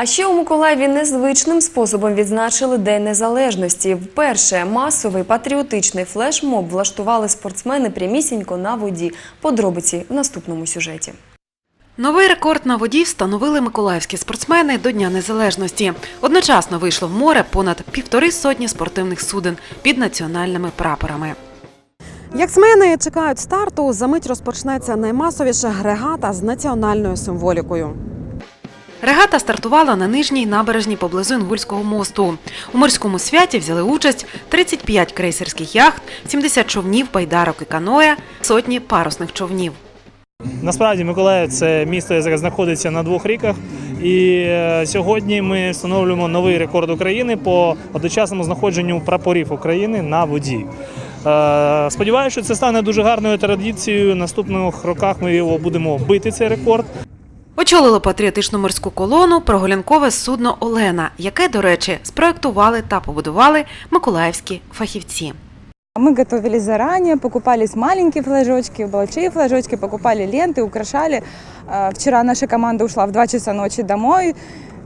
А ще у Миколаєві незвичним способом відзначили День Незалежності. Вперше масовий патріотичний флешмоб влаштували спортсмени прямісінько на воді. Подробиці в наступному сюжеті. Новий рекорд на воді встановили миколаївські спортсмени до Дня Незалежності. Одночасно вийшло в море понад півтори сотні спортивних суден під національними прапорами. Яхтсмени чекають старту. За мить розпочнеться наймасовіша регата з національною символікою. Регата стартувала на нижній набережній поблизу Інгульського мосту. У морському святі взяли участь 35 крейсерських яхт, 70 човнів, байдарок і каноя, сотні парусних човнів. Насправді Миколаїв це місто, яке знаходиться на двох ріках. І е, сьогодні ми встановлюємо новий рекорд України по одночасному знаходженню прапорів України на воді. Е, Сподіваюся, що це стане дуже гарною традицією. Наступних роках ми його будемо бити цей рекорд. Очолило патріотичну морську колону прогулянкове судно Олена, яке, до речі, спроектували та побудували миколаївські фахівці. Мы готовились заранее, покупались маленькие флажочки, большие флажочки, покупали ленты, украшали. Э, Вчера наша команда ушла в 2 часа ночи домой,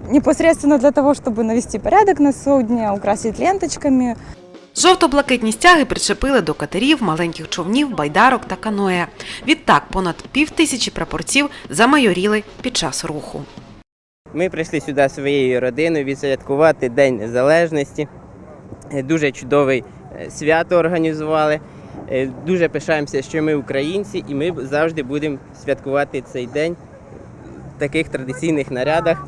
непосредственно для того, чтобы навести порядок на судне, украсить ленточками. Жовто-блакитні стяги причепили до катерів, маленьких човнів, байдарок та каноє. Відтак понад півтисячі прапорців замайоріли під час руху. Ми прийшли сюди своєю родиною відсвяткувати День Незалежності. Е, Дуже чудовий е, свято організували. Е, Дуже пишаємося, що ми українці, і ми завжди будемо святкувати цей день в таких традиційних нарядах.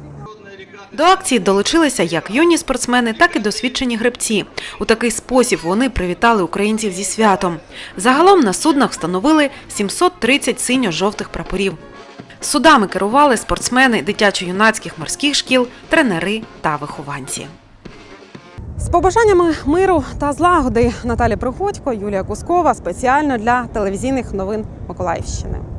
До акції долучилися як юні спортсмени, так і досвідчені гребці. У такий спосіб вони привітали українців зі святом. Загалом на суднах встановили 730 синьо-жовтих прапорів. Судами керували спортсмени дитячо-юнацьких морських шкіл, тренери та вихованці. З побажаннями миру та злагоди Наталі Приходько, Юлія Кускова спеціально для телевізійних новин Миколаївщини.